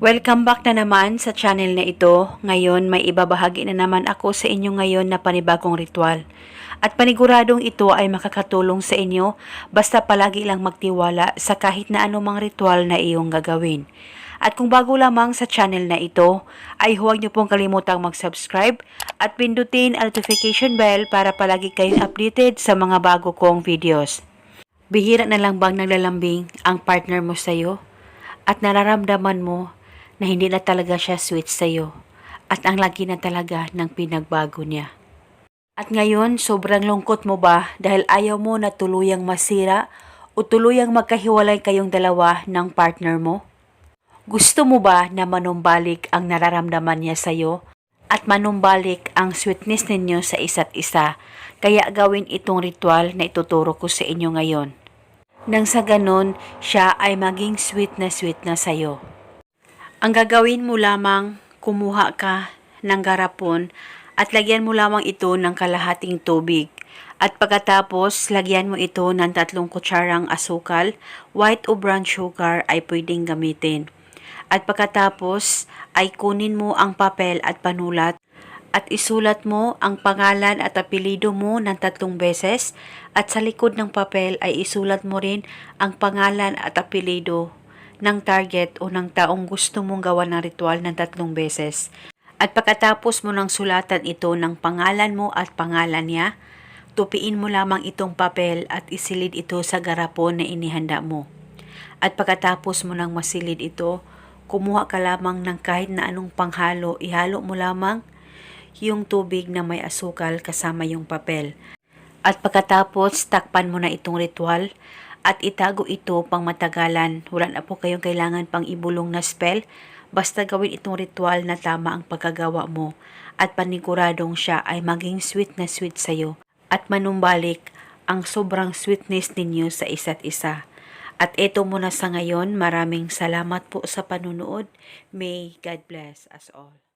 Welcome back na naman sa channel na ito. Ngayon may ibabahagi na naman ako sa inyo ngayon na panibagong ritual. At paniguradong ito ay makakatulong sa inyo basta palagi lang magtiwala sa kahit na anumang ritual na iyong gagawin. At kung bago lamang sa channel na ito, ay huwag niyo pong kalimutang mag-subscribe at pindutin ang notification bell para palagi kayong updated sa mga bago kong videos. Bihira na lang bang naglalambing ang partner mo sa'yo? At nararamdaman mo na hindi na talaga siya sweet sa'yo at ang lagi na talaga ng pinagbago niya. At ngayon, sobrang lungkot mo ba dahil ayaw mo na tuluyang masira o tuluyang magkahiwalay kayong dalawa ng partner mo? Gusto mo ba na manumbalik ang nararamdaman niya sa'yo at manumbalik ang sweetness ninyo sa isa't isa? Kaya gawin itong ritual na ituturo ko sa inyo ngayon. Nang sa ganon, siya ay maging sweet na sweet na sa'yo. Ang gagawin mo lamang, kumuha ka ng garapon at lagyan mo lamang ito ng kalahating tubig. At pagkatapos, lagyan mo ito ng tatlong kutsarang asukal, white o brown sugar ay pwedeng gamitin. At pagkatapos, ay kunin mo ang papel at panulat at isulat mo ang pangalan at apelido mo ng tatlong beses at sa likod ng papel ay isulat mo rin ang pangalan at apelido ng target o ng taong gusto mong gawa ng ritual ng tatlong beses. At pagkatapos mo ng sulatan ito ng pangalan mo at pangalan niya, tupiin mo lamang itong papel at isilid ito sa garapon na inihanda mo. At pagkatapos mo ng masilid ito, kumuha ka lamang ng kahit na anong panghalo, ihalo mo lamang yung tubig na may asukal kasama yung papel. At pagkatapos, takpan mo na itong ritual at itago ito pang matagalan. Wala na po kayong kailangan pang ibulong na spell. Basta gawin itong ritual na tama ang pagkagawa mo at paniguradong siya ay maging sweet na sweet sa'yo at manumbalik ang sobrang sweetness ninyo sa isa't isa. At ito muna sa ngayon, maraming salamat po sa panunood. May God bless us all.